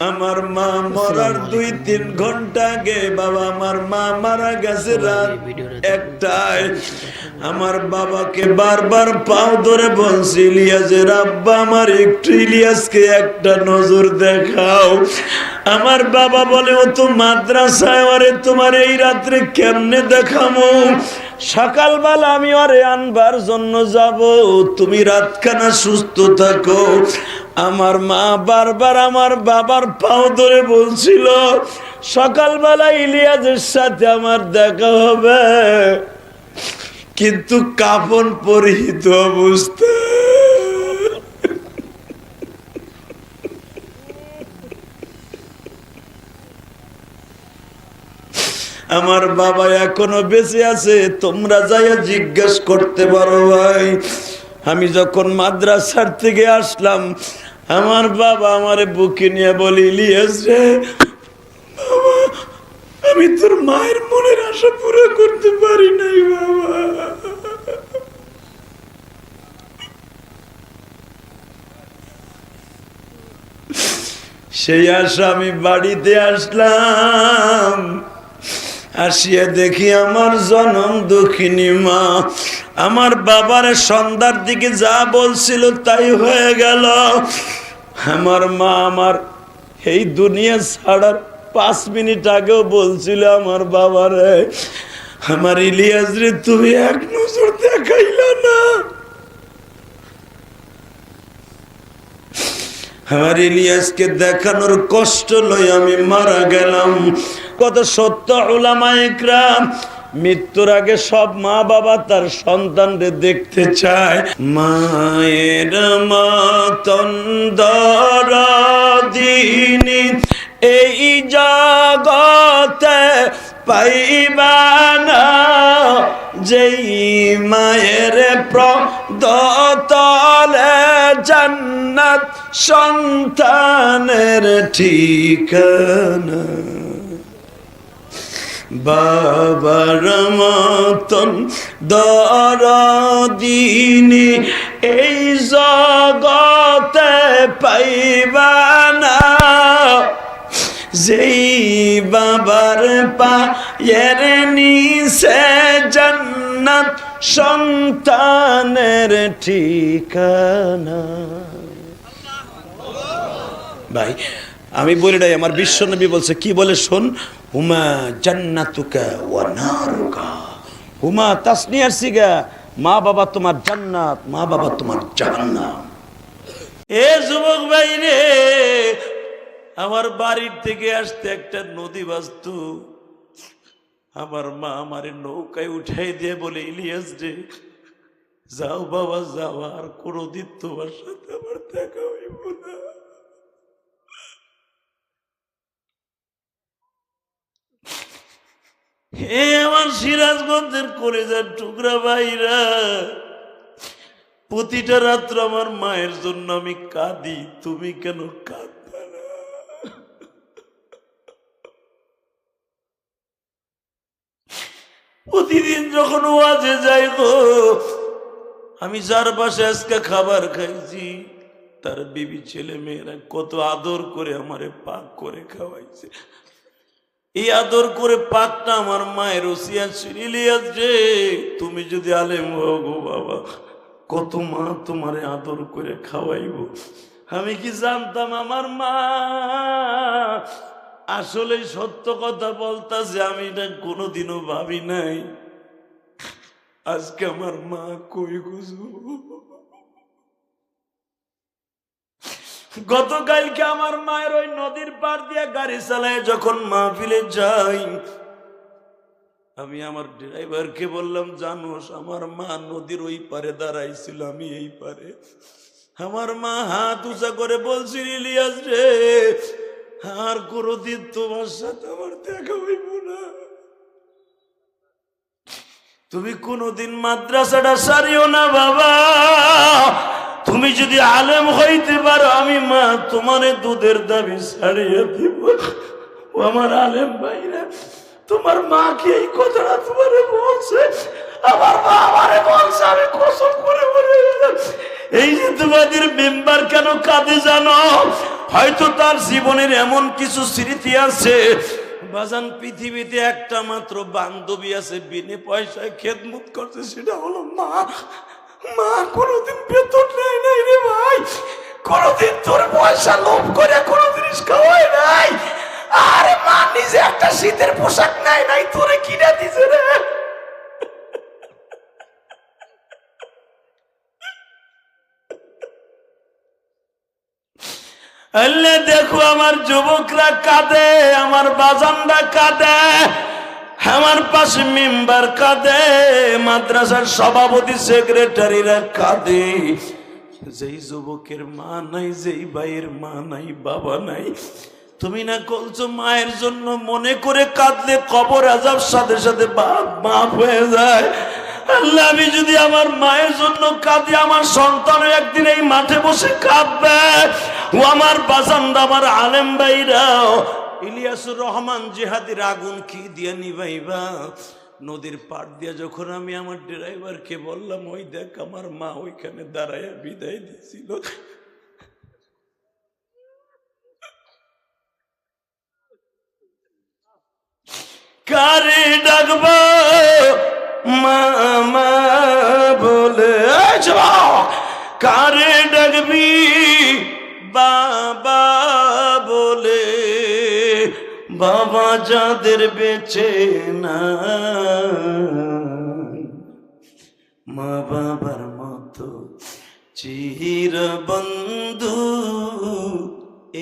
আমার মা মরার দুই তিন ঘণ্টা আগে বাবা আমার মা মারা গেছে রাত একটাই আমার বাবাকে বারবার পাও ধরে বলছি ইলিয়াসের আব্বা আমার একটু ইলিয়াসকে একটা নজর দেখাও। আমার বাবা বলে, ও তো মাদ্রাসায়, আরে তোমার এই রাত্রে কেমনে দেখামো? সকালবেলা আমি আরে আনবার জন্য যাব। তুমি রাতখানা সুস্থ থাকো। আমার মা বারবার আমার বাবার পাও ধরে বলছিল, সকালবেলা ইলিয়াসের সাথে আমার দেখা হবে। কিন্তু কাপন পরিহিত অবস্থা আমার বাবা এখনও বেঁচে আছে, তোমরা যাইয়া জিজ্ঞেস করতে পারো ভাই। আমি যখন মাদ্রাসার থেকে আসলাম, আমার বাবা আমার বুকে নিয়ে বলি, ইলিয়াস আমি তোর মায়ের মনের আশা পুরো করতে পারি নাই বাবা। সেই আশা আমি বাড়িতে আসলাম। আসিয়া দেখি আমার জনম দুঃখিনী মা। আমার বাবার সন্ধ্যার দিকে যা বলছিল তাই হয়ে গেল। আমার মা আমার এই দুনিয়া ছাড়ার পাঁচ মিনিট আগেও বলছিল আমার বাবারে, আমার ইলিয়াস রে, তুমি এক নজর দেখাইলা না। আমার ইলিয়াসকে দেখানোর কষ্ট লই আমি মারা গেলাম। কত সত্য ওলামা একরাম মৃত্যুর আগে সব মা বাবা তার সন্তানদের দেখতে চায়। মায়ের মতন দিনী এই জগতে পাইবানা যেই মায়ের প্রদতলে জান্নাত সন্তানের ঠিকানা। বাবার মতন দরদিনী এই জগতে পাইবানা যেই বাবার পায়ের নিচে জান্নাত সন্তানের ঠিকানা। ভাই, আমি বলি নাই, আমার বিশ্বনবী বলছে, কি বলে শোন? হুমা জান্নাতুকা ওয়া হুমা মা বাবা তোমার জান্নাত, মা বাবা তোমার এ যুবক ভাই রে, আমার বাড়ির থেকে আসতে একটা নদী বাস্তু আমার মা আমার নৌকায় উঠাই দিয়ে বলে, ইলিয়াস রে, যাও বাবা, যাও, আর কোনোদিন তোমার সাথে আমার দেখা হইব না। হে আমার সিরাজগঞ্জের কলেজার টুকরা ভাইরা, প্রতিটা রাত্র আমার মায়ের জন্য আমি কাঁদি, তুমি কেন কাঁদবে না? প্রতিদিন যখন ওয়াজে যাই গো, আমি যার পাশে আজকে খাবার খাইছি, তার বিবি ছেলে মেয়েরা কত আদর করে আমারে পাক করে খাওয়াইছে। এই আদর করে পাকটা আমার মায়ের ওসিয়া ইলিয়াস রে তুমি যদি আলেম হও বাবা, কত মা তোমারে আদর করে খাওয়াইব। আমি কি জানতাম আমার মা? আসলে সত্য কথা বলতাছে, আমি এটা কোনোদিনও ভাবি নাই। আজকে আমার মা কই গুজু গতকালকে আমার মায়ের ওই নদীর পার দিয়া গাড়ি চালায় যখন মাহফিলে যাই, আমি আমার ড্রাইভারকে বললাম, জানোস, আমার মা নদীর ওই পারে দাঁড়াইছিল, আমি এই পারে আমার মা হাত উঁচা করে বলছিল, ইলিয়াস রে, আর কোনোদিন তোমার সাথে আমার দেখা হইব না। তুমি কোনোদিন মাদ্রাসাটা সারিও না, বাবা। তুমি যদি আলেম হইতে পারো, আমি মা তোমার দুধের দাবি ছাড়িয়ে দিব। ও আমার আলেম ভাইরা, তোমার মা কি এই কথাটা তোমারে বলছে? আমার মা আমারে বলছে, আমি কসম করে বলে এই যে তোমাদের মেম্বার কেন কাঁদে জানো? হয়তো তার জীবনের এমন কিছু স্মৃতি আছে। বাজান, পৃথিবীতে একটা মাত্র বান্ধবী আছে, বিনে পয়সায় খেদমত করছে, সেটা হলো মা। মা কোনোদিন বেতন নেয় নাই রে ভাই। কোনোদিন তোর পয়সা লোভ করে কোনো জিনিস খাওয়াই নাই। আরে মা নিজে একটা শীতের পোশাক নেয় নাই, তোরে কিনে দিছে রে। দেখো আমার যুবকরা কাঁদে, আমার বাজানরা কাঁদে। আমার পাশে মেম্বার কাঁদে, মাদ্রাসার সভাপতি সেক্রেটারিরা কাঁদে। যেই যুবকের মা নাই, যেই ভাইয়ের মা নাই, বাবা নাই, তুমি না বলছো মায়ের জন্য মনে করে কাঁদলে কবর আজাব সাথে সাথে বাপ মাপ হয়ে যায়। আল্লাহ, আমি যদি আমার মায়ের জন্য কাঁদি, আমার সন্তান একদিন এই মাঠে বসে কাঁদবে। ও আমার বাসান্দা আমার আলেম ভাইরাও ইলিয়াসুর রহমান জিহাদির আগুন কি দিয়ে নিবাইবা নদীর পাড় দিয়ে যখন আমি আমার ড্রাইভারকে বললাম, ওই দেখ আমার মা ওইখানে দাঁড়ায় বিদায় দিয়েছিল কারে ডাকবো? মামা বলে কারে ডাকবি? বাবা বাবা যাদের বেঁচে না মা বাবার মতো চির বন্ধু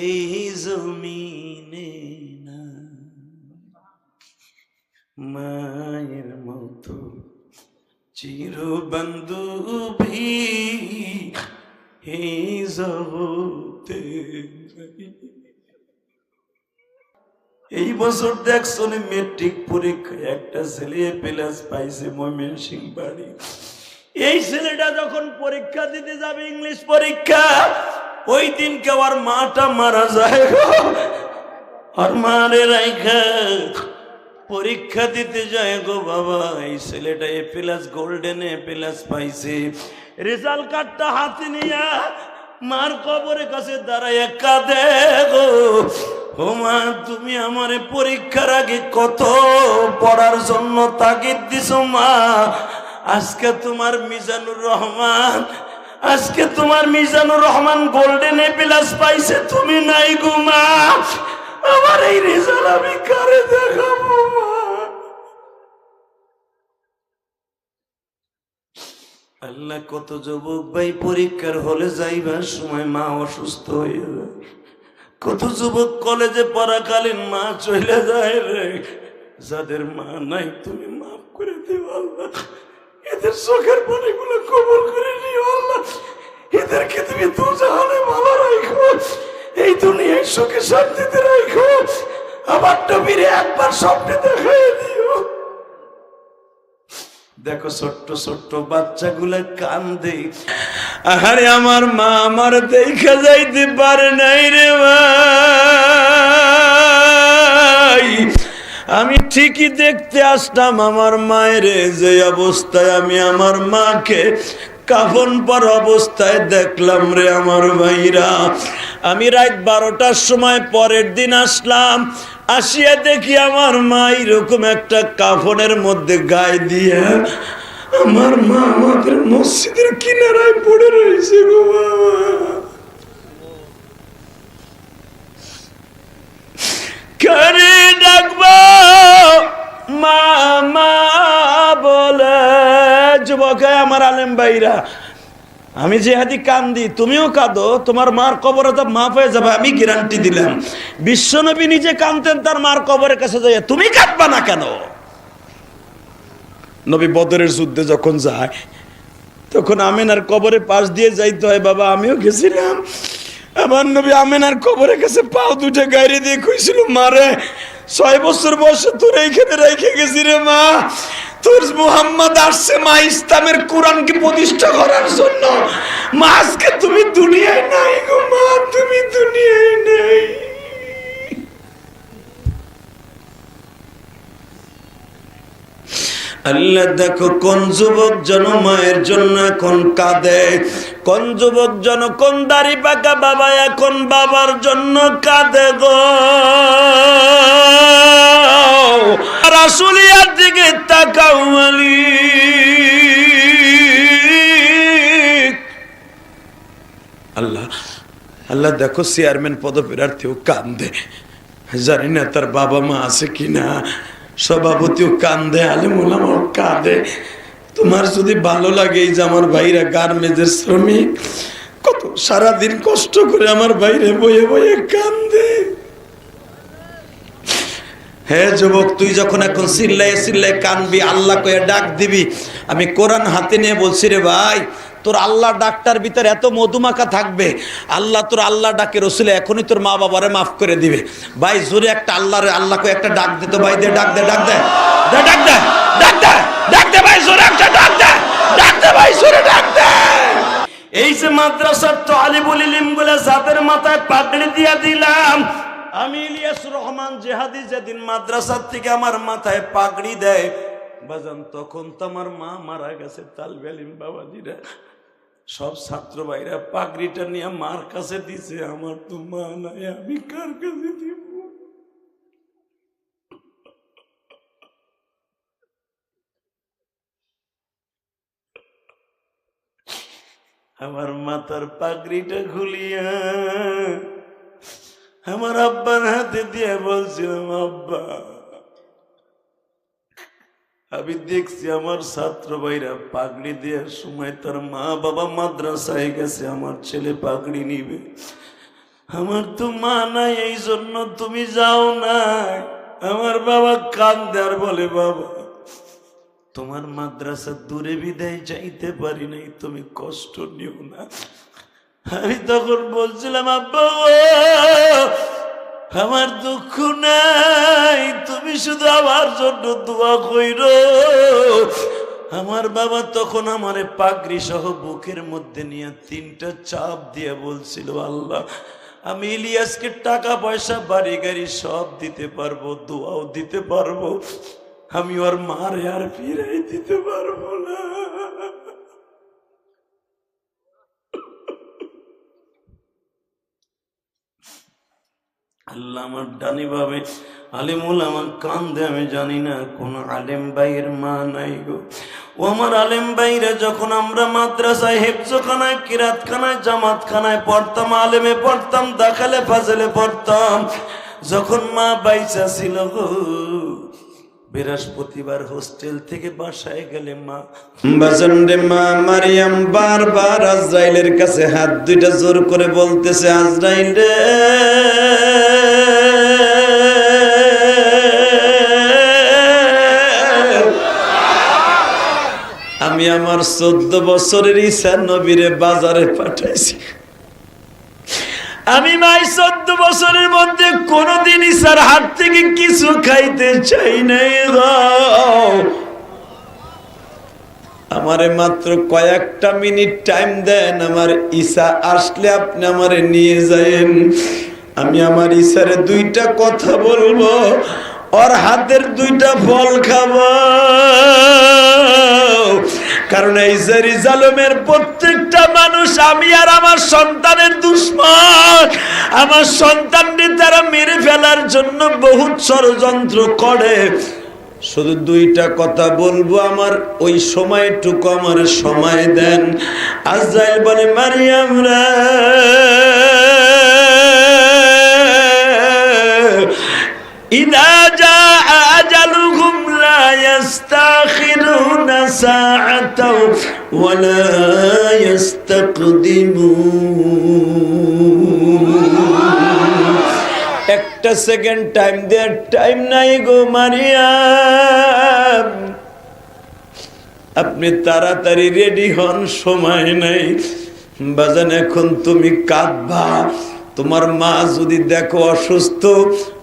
এই জমিনে না মায়ের মতো চির বন্ধুভি এই জগতে নাই। এই বছর দেখছ মেট্রিক পরীক্ষায়? একটা ছেলে প্লাস পাইছে ময়মেন সিং বাড়ি। এই ছেলেটা যখন পরীক্ষা দিতে যাবে ইংলিশ পরীক্ষা, ওই দিন দিনকে ওর মাটা মারা যায়। আর মারে রাইখা, পরীক্ষা দিতে যায় গো বাবা। এই ছেলেটা A plus golden A plus পাইছে। রেজাল্ট কার্ডটা হাতে নিয়া মার কবরের কাছে দাঁড়ায় কাঁদে গো। ও মা, তুমি আমারে পরীক্ষার আগে কত পড়ার জন্য তাগিদ দিছো মা। আজকে তোমার মিজানুর রহমান, আজকে তোমার Mizanur Rahman golden A plus পাইছে, তুমি নাই গো মা। আমার এই রেজাল্ট আমি কারে দেখাবো মা? আল্লাহ কত যুবক ভাই, পরীক্ষার হলে যাইবার সময় মা অসুস্থ হয়ে যায়। কত যুবক কলেজে পড়াকালীন মা চলে যায় রে। যাদের মা নাই, তুমি মাফ করে দিও আল্লাহ। এদের চোখের পানিগুলো কবর করে নিও আল্লাহ। এদেরকে তুমি দু জাহানে ভালো রাখো। এই দুনিয়ায় সুখে শান্তিতে রাখো। আমার নবীরে একবার স্বপ্নে দেখাই দিও। দেখো ছোট্ট ছোট্ট বাচ্চাগুলো কান্দে। আহারে আমার মা আমার দেখা যাইতে পারে নাই রে ভাই। আমি ঠিকই দেখতে আসতাম আমার মায়ের, যে অবস্থায় আমি আমার মাকে কাফন পর অবস্থায় দেখলাম রে আমার ভাইরা। আমি রাত বারোটার সময় পরের দিন আসলাম, আসিয়া দেখি আমার মা এরকম একটা কাফনের মধ্যে গায়ে দিয়ে আমার মা আমাদের মসজিদের কিনারায় পড়ে রয়েছে গো বাবা। কারে ডাকবো, মা মা বলে, যুবক, আমার আলেম ভাইরা, আমি যে হাতি কান্দি, তুমিও কাঁদো, তোমার মার কবরে তো মাফ হয়ে যাবে, আমি গ্যারান্টি দিলাম। বিশ্বনবী নিজে কাঁদতেন, তার মার কবরের কাছে যাই তুমি কাঁদবা না কেন? নবী বদরের যুদ্ধে যখন যায়, তখন আমেনার কবরে পাশ দিয়ে যাইতে হয়, বাবা, আমিও গেছিলাম। আমার নবী আমেনার কবরের কাছে পাও দুটো গাড়ি দিয়ে কইছিল, মারে, ছয় বছর বয়সে তোর এইখানে রেখে গেছি রে মা। তোর মুহাম্মদ আসছে মা ইসলামের কোরআনকে প্রতিষ্ঠা করার জন্য। মা তুমি দুনিয়ায় নাই গো মা, তুমি দুনিয়ায় নাই। আল্লাহ, দেখো কোন যুবক জন মায়ের জন্য এখন কাঁদে, কোন যুবক জন কোন দাড়ি পাকা বাবা এখন বাবার জন্য কাঁদে গো। রাসুলিয়ার দিকে তাকাও মালিক। আল্লাহ আল্লাহ, দেখো চেয়ারম্যান পদপ্রার্থীও কান্দে জানি না তার বাবা মা আছে কিনা। সভাপতিও কান্দে আলিমুলামাও কাঁদে। তোমার যদি ভালো লাগে এই যে আমার ভাইরা গার্মেন্টের শ্রমিক, কত সারাদিন কষ্ট করে আমার বাইরে বয়ে বয়ে কান্দে। হ্যাঁ যুবক, তুই যখন এখন চিল্লাই চিল্লাই কানবি, আল্লাহ কয়ে ডাক দিবি। আমি কোরআন হাতে নিয়ে বলছি রে ভাই তোর আল্লাহ ডাকটার ভিতরে এত মধুমাখা থাকবে। আল্লাহ তোর আল্লাহ ডাকে, রসুলে এখনই তোর মা বাবারে মাফ করে দিবে। ভাই, জোরে একটা আল্লাহ রে আল্লাহ কয়ে একটা ডাক দে তো ভাই, দে, ডাক দে ডাক দে। ডাক দে ডাক দে ডাক দে ভাই, জোরে একটা ডাক দে ডাক দে ভাই, জোরে ডাক দে। এই যে মাদ্রাসার তো আলিবুল যাদের মাথায় পাগড়ি দিয়া দিলাম। আমি ইলিয়াস রহমান জেহাদি যেদিন মাদ্রাসার থেকে আমার মাথায় পাগড়ি দেয়, বাজান তখন তো আমার মা মারা গেছে তালবে আলিম বাবাজিরা। সব ছাত্র ভাইরা পাগড়িটা নিয়ে মার কাছে দিছে, আমার তো মা নাই, আমি কার কাছে দিব? আমার মাথার পাগড়িটা খুলিয়া আমার আব্বার হাতে দিয়ে বলছিলাম, আব্বা আমি দেখছি আমার ছাত্র ভাইরা পাগড়ি দেওয়ার সময় তার মা বাবা মাদ্রাসায় গেছে, আমার ছেলে পাগড়ি নিবে। আমার তো মা নাই এই জন্য তুমি যাও না আমার বাবা কান্দে আর বলে, বাবা, তোমার মাদ্রাসা দূরে বিদায় যাইতে পারি নাই, তুমি কষ্ট নিও না। আমি তখন বলছিলাম, আব্বা আমার দুঃখ নাই, তুমি শুধু আমার জন্য দোয়া কইর। আমার বাবা তখন আমারে পাগড়ি সহ বুকের মধ্যে নিয়ে তিনটা চাপ দিয়ে বলছিল, আল্লাহ, আমি ইলিয়াসকে টাকা, পয়সা, বাড়ি, গাড়ি সব দিতে পারব, দোয়াও দিতে পারব। আমি ওর মারে আর ফিরাই দিতে পারব না। আল্লাহ আমার ডানি ভাবে আলিমুল আমার কান্দে, আমি জানি না কোন আলেম ভাইয়ের মা নাই গো। ও আমার আলেম ভাইরা, যখন আমরা মাদ্রাসায় হেপচোখানায় কিরাতখানায়, জামাতখানায় পড়তাম, আলেমে পড়তাম, দাখালে, ফাজেলে পড়তাম, যখন মা বাইচা ছিল গো বৃহস্পতিবার হোস্টেল থেকে বাসায় গেলে মা বাজন্ডে মা মারিয়াম বারবার আজরাইলের কাছে হাত দুইটা জোর করে বলতেছে, আজরাইল রে! আমি আমার চোদ্দ বছরের ঈশা নবীরে বাজারে পাঠাইছি। আমি মাই চোদ্দ বছরের মধ্যে কোনোদিন ঈশার হাত থেকে কিছু খাইতে চাই নাই। আমারে মাত্র কয়েকটা মিনিট টাইম দেন, আমার ঈশা আসলে আপনি আমারে নিয়ে যায়েন আমি আমার ঈশারে দুইটা কথা বলব, ওর হাতের দুইটা ফল খাব কারণ এই জেরি জালমের প্রত্যেকটা মানুষ, আমি আর আমার সন্তানের দুশ্মন। আমার সন্তানটি তারা মেরে ফেলার জন্য বহু ষড়যন্ত্র করে। শুধু দুইটা কথা বলব আমার, ওই সময়টুকু আমার সময় দেন। আজাইল বলে মারি আমরা ইদা যা আজালুহুম লা ইস্তাখির ساعة ولا يستقدمون একটা সেকেন্ড টাইম দেওয়ার টাইম নাই গো মারিয়াম আপনি তাড়াতাড়ি রেডি হন সময় নাই বাজান এখন তুমি কাঁদবা তোমার মা যদি দেখো অসুস্থ,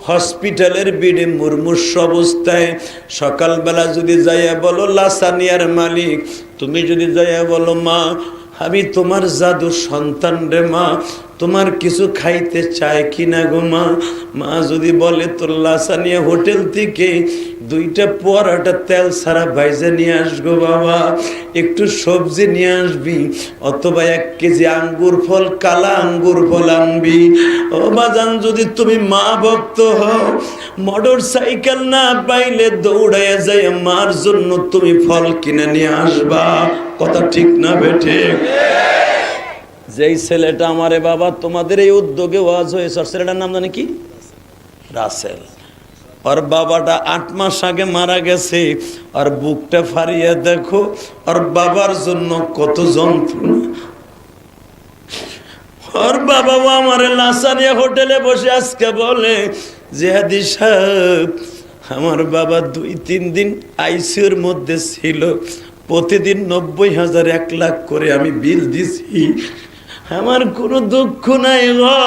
হসপিটালের বিডে মুরমুষ অবস্থায়, সকালবেলা যদি যাইয়া বলো লাসানিয়ার মালিক। তুমি যদি যাইয়া বলো, মা, আমি তোমার জাদু সন্তান রে মা। তোমার কিছু খাইতে চায় কি না গো মা? মা যদি বলে, তোর লাসানিয়া হোটেল থেকে দুইটা পরাটা তেল সারা ভাইজে নিয়ে আসব বাবা। একটু সবজি নিয়ে আসবি, অথবা এক কেজি আঙ্গুর ফল, কালা আঙ্গুর ফল আনবি। ও বাজান যদি তুমি মা ভক্ত হও, মোটর সাইকেল না পাইলে দৌড়াইয়া যাই মার জন্য তুমি ফল কিনে নিয়ে আসবা। কথা ঠিক না বেঠে যেই ছেলেটা আমারে বাবা, তোমাদের এই উদ্যোগে ওয়াজ হয়েছে, আর ছেলেটার নাম জানি কি? রাসেল। ওর বাবাটা আট মাস আগে মারা গেছে, আর বুকটা ফারিয়ে দেখো, ওর বাবার জন্য কত যন্ত্রণা। ওর বাবাও আমার লাসানিয়া হোটেলে বসে আজকে বলে জেহাদি সাহেব, আমার বাবা দুই, তিন দিন আইসিউর মধ্যে ছিল, প্রতিদিন নব্বই হাজার এক লাখ করে আমি বিল দিছি। আমার কোনো দুঃখ নাই গো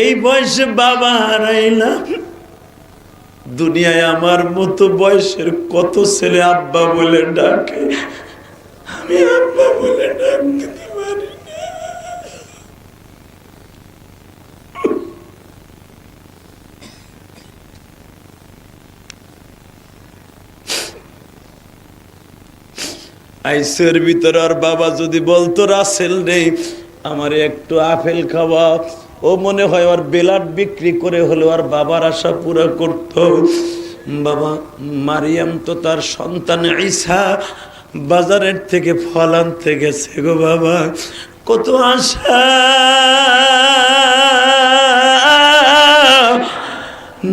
এই বয়সে বাবা হারাইলাম। দুনিয়ায় আমার মতো বয়সের কত ছেলে আব্বা বলে ডাকে। আমি আব্বা বলে ডাকতে আইসের ভিতর আর বাবা যদি বলতো, রাসেল নেই আমার একটু আপেল খাওয়া ও মনে হয় ওর বেলাট বিক্রি করে হলেও আর বাবার আশা পুরা করত। বাবা, মারিয়াম তো তার সন্তান ঈসা, বাজারের থেকে ফল আনতে গেছে গো বাবা। কত আশা।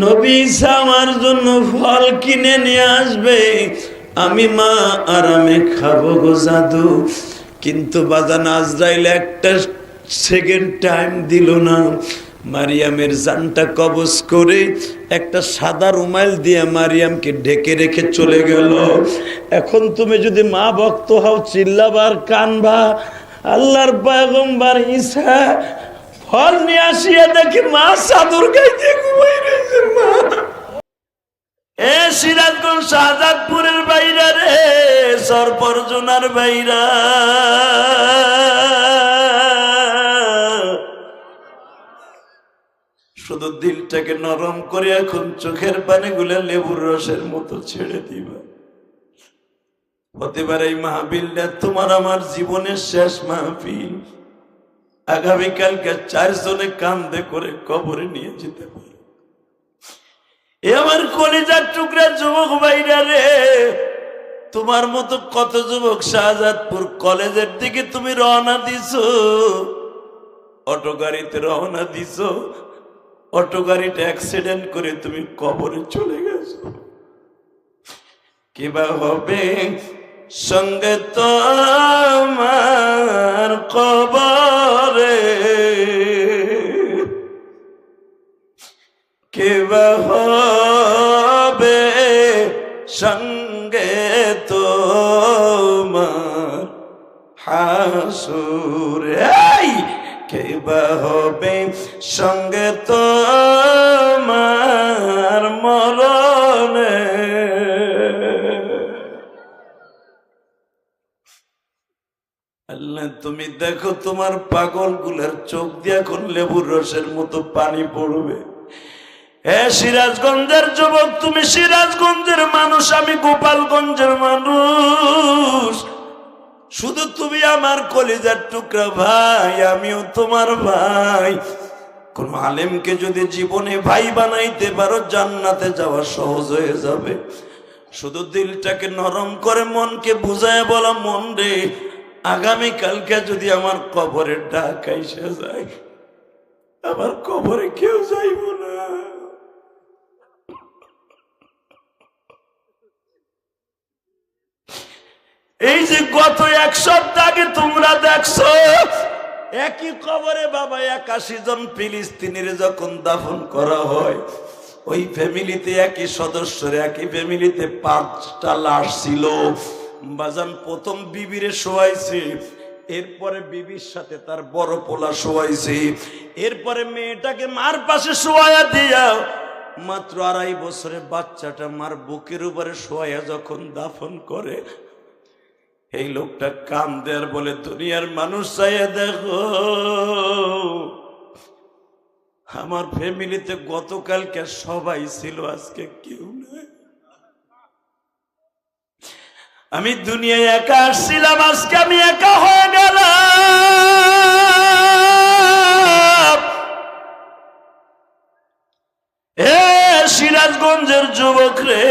নবী আমার জন্য ফল কিনে নিয়ে আসবে। আমি মা আরামে খাব গো জাদু। কিন্তু বাজান আজরাইল একটা সেকেন্ড টাইম দিল না। মারিয়ামের জানটা কবজ করে একটা সাদা রুমাইল দিয়ে মারিয়ামকে ঢেকে রেখে চলে গেল। এখন তুমি যদি মা ভক্ত হও, চিল্লাবার কানবা। আল্লাহর পায়গম্বার ঈসা ফল নিয়ে আসিয়া দেখি মা সাদুর গাইতে ঘুমাই রয়েছে মা। সিরাজগঞ্জ শাহজাদপুরের বাইরা রে সরপরজনার বাইরা। শুধু দিলটাকে নরম করে এখন চোখের পানি গুলা লেবুর রসের মতো ছেড়ে দিবা। হতে পারে এই মাহবিলটা তোমার আমার জীবনের শেষ মাহফিল। আগামীকালকে চারজনে কান্দে করে কবরে নিয়ে যেতে পারে। আমার কলিজার টুকরা যুবক ভাইরা রে, তোমার মতো কত যুবক শাহজাদপুর কলেজের দিকে তুমি রওনা দিছ? অটো গাড়িতে রওনা দিছ? অটো গাড়িটা অ্যাক্সিডেন্ট করে তুমি কবরে চলে গেছো। কিবা হবে? সঙ্গে তো আমার কবরে। কেবা হবে? হাসুরে কেবা হবে সঙ্গে তো তোমার মরণে? তুমি দেখো তোমার পাগলগুলার চোখ দিয়ে এখন লেবুর রসের মতো পানি পড়বে। হ্যাঁ সিরাজগঞ্জের যুবক, তুমি সিরাজগঞ্জের মানুষ, আমি গোপালগঞ্জের মানুষ। শুধু তুমি আমার কলিজার টুকরা ভাই, আমিও তোমার ভাই। কোন আলেমকে যদি জীবনে ভাই বানাইতে পারো, জান্নাতে যাওয়া সহজ হয়ে যাবে। শুধু দিলটাকে নরম করে মনকে বুঝায় বলা, মন রে, আগামীকালকে যদি আমার কবরের ডাক আইসা যায়, আমার কবরে কেউ যাইব না। এই যে গত এক সপ্তাহ তোমরা দেখছ, একই কবরে বাবা একাশি জন ফিলিস্তিনির যখন দাফন করা হয়, ওই ফ্যামিলিতে একই সদস্যের একই ফ্যামিলিতে পাঁচটা লাশ ছিল। বাজান প্রথম বিবিরে শোয়াইছে, এরপরে বিবির সাথে তার বড় পোলা শোয়াইছে, এরপরে মেয়েটাকে মার পাশে শোয়াইয়া দিয়া মাত্র আড়াই বছরে বাচ্চাটা মার বুকের উপরে শোয়াইয়া যখন দাফন করে এই লোকটা কাম দেয়ার বলে, দুনিয়ার মানুষ চাইয়া দেখো, আমার ফ্যামিলিতে গতকালকে সবাই ছিল, আজকে কেউ নাই। আমি দুনিয়ায় একা আসছিলাম, আজকে আমি একা হয়ে গেলাম। এ সিরাজগঞ্জের যুবক রে।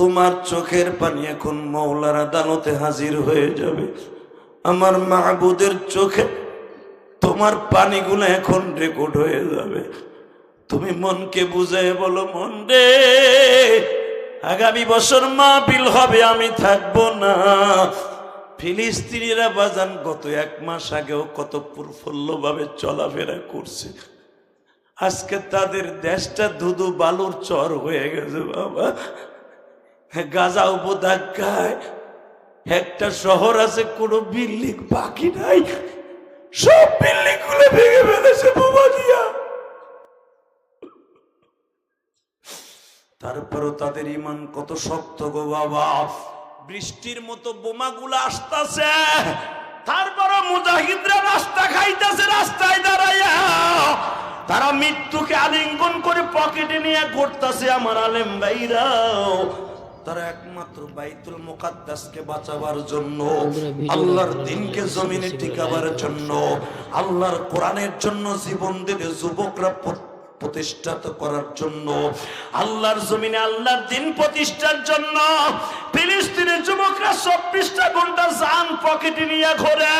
তোমার চোখের পানি এখন মৌলার আদালতে হাজির হয়ে যাবে। আমার মাহবুদের চোখে তোমার পানিগুলো এখন রেকর্ড হয়ে যাবে। তুমি মনকে বুঝাই বলো, মন রে, আগামী বছর মাহফিল হবে, আমি থাকব না। ফিলিস্তিনিরা বাজান গত এক মাস আগেও কত প্রফুল্লভাবে চলাফেরা করছে। আজকে তাদের দেশটা ধুধু বালুর চর হয়ে গেছে, বাবা। গাজা উপত্যকায় একটা শহর আছে, কোনো বিল্ডিং বাকি নাই। সব বিল্ডিংগুলো ভেঙে ফেলেছে বোমা তারপরও তাদের ইমান কত শক্ত গো বাবা। বৃষ্টির মতো বোমাগুলো আসতেছে, তারপরও মুজাহিদরা রাস্তা খাইতেছে, রাস্তায় দাঁড়াইয়া। তারা মৃত্যুকে আলিঙ্গন করে পকেটে নিয়ে ঘুরতেছে আমার আলেম ভাইরাও। তারা একমাত্র বাইতুল মুকাদ্দাসকে বাঁচাবার জন্য আল্লাহর দিনকে জমিনে টিকাবার জন্য আল্লাহর কোরআনের জন্য জীবন দিলে যুবকরা প্র- প্রতিষ্ঠাত করার জন্য আল্লাহর জমিনে আল্লাহর দিন প্রতিষ্ঠার জন্য ফিলিস্তিনের যুবকরা চব্বিশটা ঘণ্টা যান পকেটে নিয়ে ঘোরে।